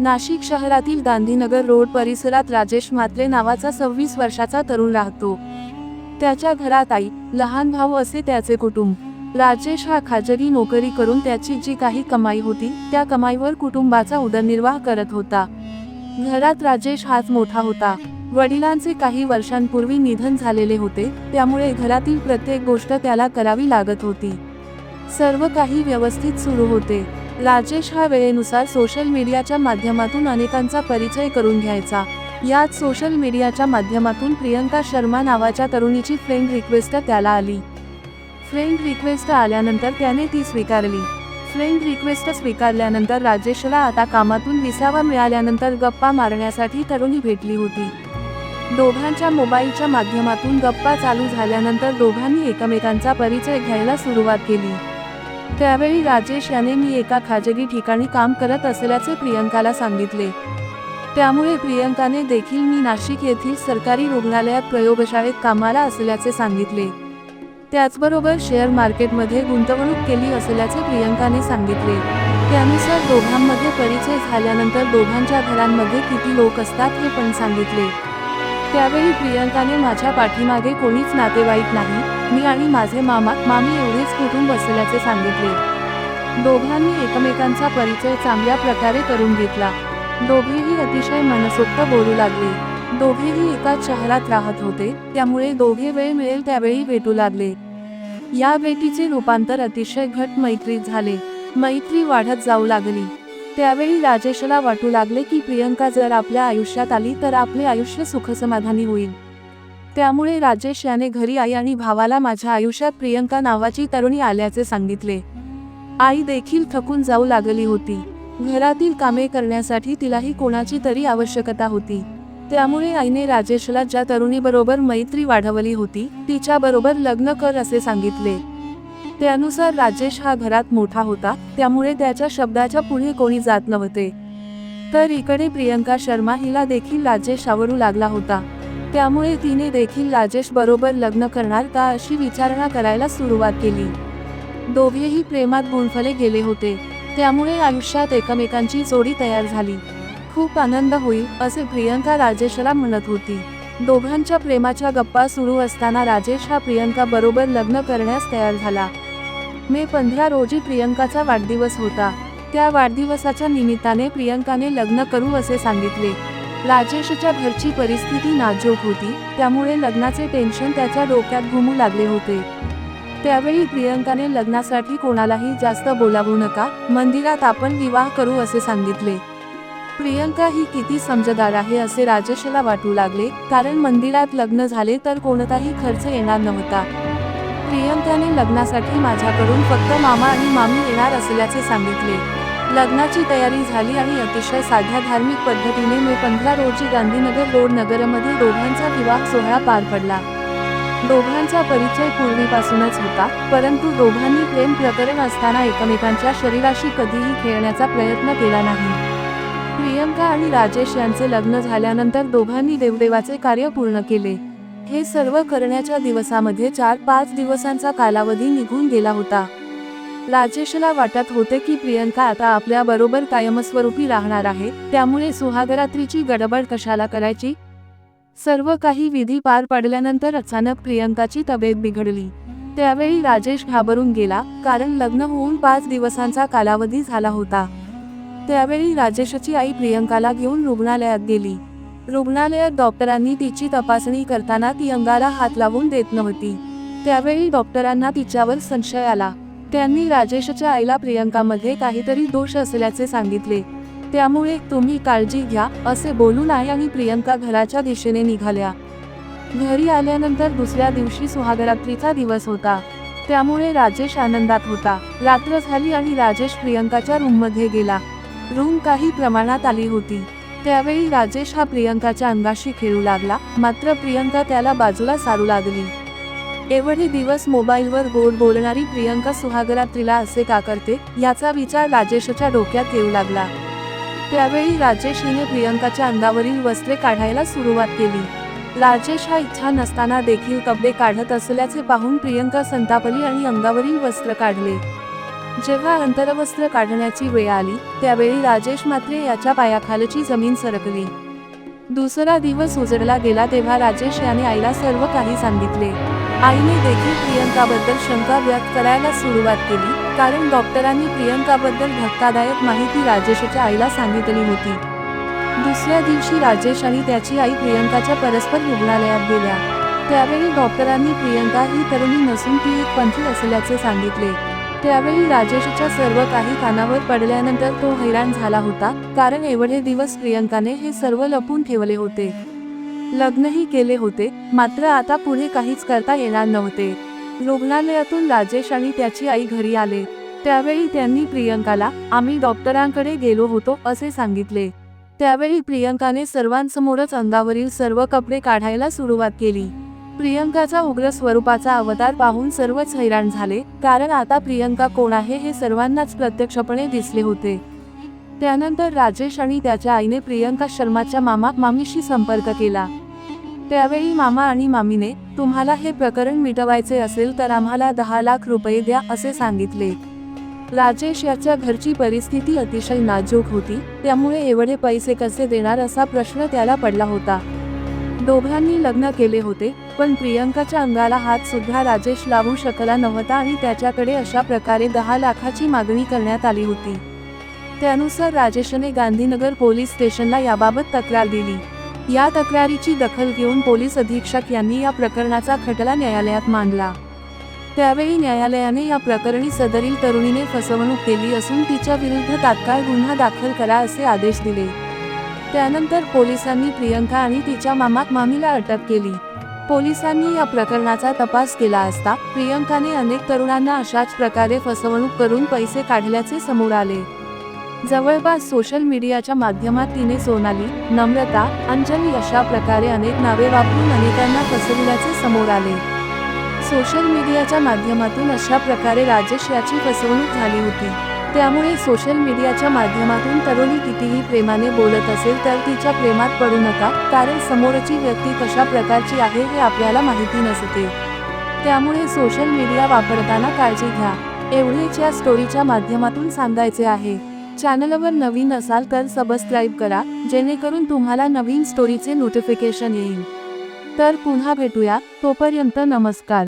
नाशिक शहरातील गांधीनगर रोड परिसरात राजेश म्हात्रे नावाचा सव्वीस वर्षाचा तरुण राहतो. त्याच्या घरात आई लहान भाऊ असे त्याचे कुटुंब. राजेश हा खाजगी नोकरी करून त्याची जी काही कमाई होती त्या कमाईवर कुटुंबाचा उदरनिर्वाह करत होता. घरात राजेश हाच मोठा होता. वडिलांचे काही वर्षांपूर्वी निधन झालेले होते त्यामुळे घरातील प्रत्येक गोष्ट त्याला करावी लागत होती. सर्व काही व्यवस्थित सुरू होते. राजेश हा वेळेनुसार सोशल मीडियाच्या माध्यमातून अनेकांचा परिचय करून घ्यायचा. यात सोशल मीडियाच्या माध्यमातून प्रियंका शर्मा नावाच्या तरुणीची फ्रेंड रिक्वेस्ट त्याला आली. फ्रेंड रिक्वेस्ट आल्यानंतर त्याने ती स्वीकारली. फ्रेंड रिक्वेस्ट स्वीकारल्यानंतर राजेशला आता कामातून विसावा मिळाल्यानंतर गप्पा मारण्यासाठी तरुणी भेटली होती. दोघांच्या मोबाईलच्या माध्यमातून गप्पा चालू झाल्यानंतर दोघांनी एकमेकांचा परिचय घ्यायला सुरुवात केली. त्यावेळी राजेश याने मी एका खाजगी ठिकाणी काम करत असल्याचे प्रियंकाला सांगितले. त्यामुळे प्रियंकाने देखील मी नाशिक येथील सरकारी रुग्णालयात प्रयोगशाळेत कामाला असल्याचे सांगितले. त्याचबरोबर शेअर मार्केटमध्ये गुंतवणूक केली असल्याचे प्रियंकाने सांगितले. त्यानुसार दोघांमध्ये परिचय झाल्यानंतर दोघांच्या घरांमध्ये किती लोक असतात हे पण सांगितले. त्यावेळी प्रियंकाने माझ्या पाठीमागे कोणीच नातेवाईक नाही मी आणि माझे मामा मामी एवढेच कुटुंब असल्याचे सांगितले. दोघांनी एकमेकांचा परिचय चांगल्या प्रकारे करून घेतला. दोघेही अतिशय मनसोक्त बोलू लागले. दोघेही एकाच शहरात राहत होते त्यामुळे दोघे वेळ मिळेल त्यावेळी भेटू लागले. या भेटीचे रूपांतर अतिशय घट मैत्रीत झाले. मैत्री वाढत जाऊ लागली. त्यावेळी राजेशला वाटू लागले की प्रियंका जर आपल्या आयुष्यात आली तर आपले आयुष्य सुखसमाधानी होईल. त्यामुळे राजेश याने घरी आई आणि भावाला माझ्या आयुष्यात प्रियंका नावाची तरुणी आल्याचे सांगितले. आई देखील थकून जाऊ लागली होती. घरातील कामे करण्यासाठी तिलाही कोणाची तरी आवश्यकता होती. त्यामुळे आईने राजेशला ज्या तरुणीबरोबर मैत्री वाढवली होती तिच्याबरोबर लग्न कर असे सांगितले. त्यानुसार राजेश हा घरात मोठा होता त्यामुळे त्याच्या शब्दाच्या पुढे कोणी जात नव्हते. तर इकडे प्रियंका शर्मा हिला देखील राजेश आवडू लागला होता. त्यामुळे तिने देखील राजेश बरोबर लग्न करणार का अशी विचारणा करायला सुरुवात केली. दोघेही प्रेमात गुंफले गेले होते. त्यामुळे आयुष्यात एकमेकांची जोडी तयार झाली. खूप आनंद होईल असे प्रियंका राजेशला म्हणत होती. दोघांच्या प्रेमाच्या गप्पा सुरू असताना राजेश हा प्रियंका बरोबर लग्न करण्यास तयार झाला. मे पंधरा रोजी प्रियंकाचा वाढदिवस होता. त्या वाढदिवसाच्या निमित्ताने प्रियंकाने लग्न करू असे सांगितले. राजेशच्या घरची परिस्थिती नाजूक होती. त्यामुळे लग्नाचे टेन्शन त्याच्या डोक्यात घुमू लागले होते. त्यावेळी प्रियंकाने लग्नासाठी कोणालाही जास्त बोलावू नका मंदिरात आपण विवाह करू असे सांगितले. प्रियंका ही किती समजदार आहे असे राजेशला वाटू लागले कारण मंदिरात लग्न झाले तर कोणताही खर्च येणार नव्हता. प्रियंकाने लग्नासाठी माझ्याकडून फक्त मामा आणि मामी येणार असल्याचे सांगितले. लग्नाची तयारी झाली आणि अतिशय साध्या धार्मिक पद्धतीने मे पंधरा रोजी गांधीनगर रोड नगरमध्ये दोघांचा विवाह सोहळा पार पडला. दोघांचा परिचय पूर्वीपासूनच होता परंतु दोघांनी प्रेम प्रकरण असताना एकमेकांच्या शरीराशी कधीही खेळण्याचा प्रयत्न केला नाही. प्रियंका आणि राजेश यांचे लग्न झाल्यानंतर दोघांनी देवदेवाचे कार्य पूर्ण केले. हे सर्व करण्याच्या दिवसामध्ये चार पाच दिवसांचा कालावधी निघून गेला होता. राजेशला वाटत होते की प्रियंका आता आपल्या बरोबर कायमस्वरूपी राहणार आहे त्यामुळे सुहागरात्रीची गडबड कशाला करायची? सर्व काही विधी पार पडल्यानंतर अचानक प्रियंकाची तब्येत बिघडली. त्यावेळी राजेश घाबरून गेला कारण लग्न होऊन पाच दिवसांचा कालावधी झाला होता. त्यावेळी राजेशची आई प्रियंकाला घेऊन रुग्णालयात गेली. रुग्णालयात डॉक्टरांनी तिची तपासणी करताना ती अंगाला हात लावून देत नव्हती. त्यावेळी डॉक्टरांना तिच्यावर संशय आला. त्यांनी राजेशच्या आईला प्रियंकामध्ये काहीतरी दोष असल्याचे सांगितले. त्यामुळे तुम्ही काळजी घ्या असे बोलून आई आणि प्रियंका घराच्या दिशेने निघाल्या. घरी आल्यानंतर दुसऱ्या दिवशी सुहागरात्रीचा दिवस होता. त्यामुळे राजेश आनंदात होता. रात्र झाली आणि राजेश प्रियंकाच्या रूममध्ये गेला. रूम काही प्रमाणात आली होती. त्यावेळी राजेश हा प्रियंकाच्या अंगाशी खेळू लागला मात्र प्रियंका त्याला बाजूला सारू लागली. एवढे दिवस मोबाईलवर गोड बोलणारी प्रियंका सुहागरात्रीला असे का करते? याचा विचार राजेशच्या डोक्यात येऊ लागला. त्यावेळी राजेश हिने प्रियंकाच्या अंगावरील वस्त्रे काढायला सुरुवात केली. राजेश हा इच्छा नसताना देखील कपडे काढत असल्याचे पाहून प्रियंका संतापली आणि अंगावरील वस्त्र काढले. जेव्हा अंतरवस्त्र काढण्याची वेळ आली त्यावेळी राजेश मात्रे याच्या पायाखालची जमीन सरकली. दुसरा दिवस उजडला गेला तेव्हा राजेश याने आईला सर्व काही सांगितले. आईने देखील प्रियंकाबद्दल शंका व्यक्त करायला सुरुवात केली कारण डॉक्टरांनी प्रियंकाबद्दल धक्कादायक माहिती राजेशच्या आईला सांगितली होती. दुसऱ्या दिवशी राजेश आणि त्याची आई प्रियंकाच्या परस्पर रुग्णालयात गेल्या. त्यावेळी डॉक्टरांनी प्रियंका ही तरुणी नसून ती एक पंथी असल्याचे सांगितले. त्यावेळी राजेशच्या सर्व काही कानावर पडल्यानंतर तो हैराण झाला होता कारण एवढे दिवस प्रियंकाने हे सर्व लपून ठेवले होते. लग्नही केले होते मात्र आता पुढे काहीच करता येणार नव्हते. रुग्णालयातून राजेश आणि त्याची आई घरी आले. त्यावेळी त्यांनी प्रियंकाला आम्ही डॉक्टरांकडे गेलो होतो असे सांगितले. त्यावेळी प्रियंकाने सर्वांसमोरच अंगावरील सर्व कपडे काढायला सुरुवात केली. प्रियंकाचा उग्र स्वरूपाचा अवतार पाहून सर्वच हैराण झाले कारण आता प्रियंका कोण आहे हे सर्वांनाच प्रत्यक्षपणे दिसले होते. त्यानंतर राजेश आणि त्याच्या आईने प्रियंका शर्माच्या मामा मामीशी संपर्क केला. त्यावेळी मामा आणि मामीने तुम्हाला हे प्रकरण मिटवायचे असेल तर आम्हाला दहा लाख रुपये द्या असे सांगितले. राजेश याच्या घरची परिस्थिती अतिशय नाजूक होती त्यामुळे एवढे पैसे कसे देणार असा प्रश्न त्याला पडला होता. दोघांनी लग्न केले होते पण प्रियंकाच्या अंगाला हात सुद्धा राजेश लावू शकला नव्हता आणि त्याच्याकडे अशा प्रकारे दहा लाखाची मागणी करण्यात आली होती. त्यानुसार राजेशने गांधीनगर पोलीस स्टेशनला याबाबत तक्रार दिली. या तक्रारीची दखल घेऊन पोलीस अधीक्षक यांनी या प्रकरणाचा खटला न्यायालयात मांडला. त्यावेळी न्यायालयाने या प्रकरणी सदरील तरुणीने फसवणूक केली असून तिच्या विरुद्ध तात्काळ गुन्हा दाखल करा असे आदेश दिले. त्यानंतर पोलिसांनी प्रियंका आणि तिच्या मामाक मामीला अटक केली. पोलिसांनी या प्रकरणाचा तपास केला असता प्रियंकाने अनेक तरुणांना अशाच प्रकारे फसवणूक करून पैसे काढल्याचे समोर आले. जवळपास सोशल मीडियाच्या माध्यमात तिने सोनाली नम्रता अंजली अशा प्रकारे अनेक नावे वापरून अनेकांना फसविल्याचे समोर आले. सोशल मीडियाच्या माध्यमातून अशा प्रकारे राजेश याची फसवणूक झाली होती. त्यामुळे सोशल मीडियाच्या माध्यमातून तरुणी कितीही प्रेमाने बोलत असेल तर तिच्या प्रेमात पडू नका कारण समोरची व्यक्ती कशा प्रकारची आहे हे आपल्याला माहिती नसते. त्यामुळे सोशल मीडिया वापरताना काळजी घ्या. एवढेच या स्टोरीच्या माध्यमातून सांगायचे आहे. चॅनलवर नवीन असाल तर सबस्क्राईब करा जेणेकरून तुम्हाला नवीन स्टोरीचे नोटिफिकेशन येईल. तर पुन्हा भेटूया तोपर्यंत नमस्कार.